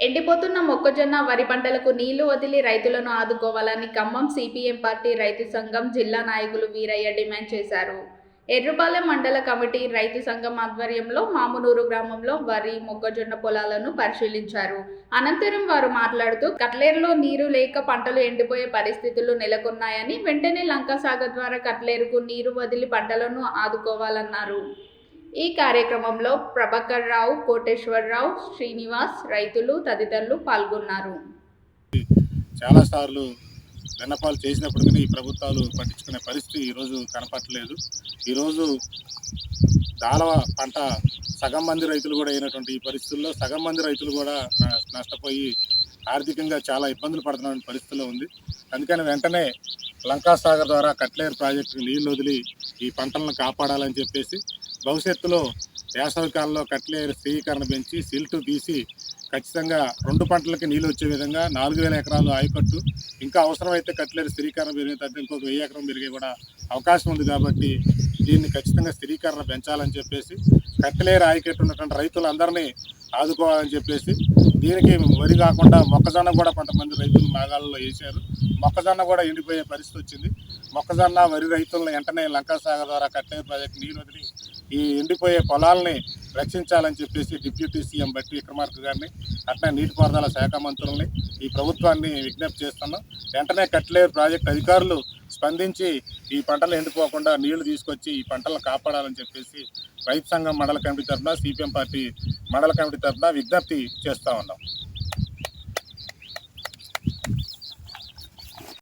ఎండిపోతున్న మొక్కజొన్న వరి పంటలకు నీళ్ళు వదిలి రైతులను ఆదుకోవాలని ఖమ్మం సిపిఎం పార్టీ రైతు సంఘం జిల్లా నాయకులు వీరయ్య డిమాండ్ చేశారు. ఎర్రుపాలెం మండల కమిటీ రైతు సంఘం ఆధ్వర్యంలో మామునూరు గ్రామంలో వరి మొక్కజొన్న పొలాలను పరిశీలించారు. అనంతరం వారు మాట్లాడుతూ కట్లేరులో నీరు లేక పంటలు ఎండిపోయే పరిస్థితులు నెలకొన్నాయని వెంటనే లంకాసాగర్ ద్వారా కట్లేరుకు నీరు వదిలి పంటలను ఆదుకోవాలన్నారు. ఈ కార్యక్రమంలో ప్రభాకర్ రావు కోటేశ్వరరావు శ్రీనివాస్ రైతులు తదితరులు పాల్గొన్నారు. చాలాసార్లు విన్నపాలు చేసినప్పటికీ ఈ ప్రభుత్వాలు పట్టించుకునే పరిస్థితి ఈరోజు కనపట్టలేదు ఈరోజు దాళవ పంట సగం మంది రైతులు కూడా అయినటువంటి ఈ పరిస్థితుల్లో సగం మంది రైతులు కూడా నష్టపోయి ఆర్థికంగా చాలా ఇబ్బందులు పడుతున్న పరిస్థితిలో ఉంది. అందుకని వెంటనే లంకాసాగర్ ద్వారా కట్లేరు ప్రాజెక్టుకు నీళ్ళు వదిలి ఈ పంటలను కాపాడాలని చెప్పేసి భవిష్యత్తులో వేసవి కాలంలో కట్లేరు స్థిరీకరణ పెంచి సిల్టు తీసి ఖచ్చితంగా రెండు పంటలకి నీళ్ళు వచ్చే విధంగా నాలుగు వేల ఎకరాలు ఆయకట్టు. ఇంకా అవసరమైతే కట్లేరు స్థిరీకరణ పెరిగిన తప్ప ఇంకొక వెయ్యి ఎకరం పెరిగే కూడా అవకాశం ఉంది కాబట్టి దీన్ని ఖచ్చితంగా స్థిరీకరణ పెంచాలని చెప్పేసి కట్టలేరు ఆయకట్టు ఉన్నటువంటి రైతులందరినీ ఆదుకోవాలని చెప్పేసి దీనికి వరి కాకుండా మొక్కజొన్న కూడా కొంతమంది రైతులు మేఘాలలో వేశారు. మొక్కజొన్న కూడా ఎండిపోయే పరిస్థితి వచ్చింది. మొక్కజొన్న వరి రైతులను వెంటనే లంకాసాగర్ ద్వారా కట్టలేరు ప్రాజెక్టు నీరు వదిలి ఈ ఎండిపోయే పొలాల్ని రక్షించాలని చెప్పేసి డిప్యూటీ సీఎం బట్టి విక్రమార్క గారిని అట్లా నీటిపారుదల శాఖ మంత్రుల్ని ఈ ప్రభుత్వాన్ని విజ్ఞప్తి చేస్తున్నాం. వెంటనే కట్లేరు ప్రాజెక్టు అధికారులు స్పందించి ఈ పంటలు ఎండిపోకుండా నీళ్ళు తీసుకొచ్చి ఈ పంటలను కాపాడాలని చెప్పేసి రైతు సంఘం మండల కమిటీ తరఫున సిపిఎం పార్టీ మండల కమిటీ తరఫున విజ్ఞప్తి చేస్తూ ఉన్నాం.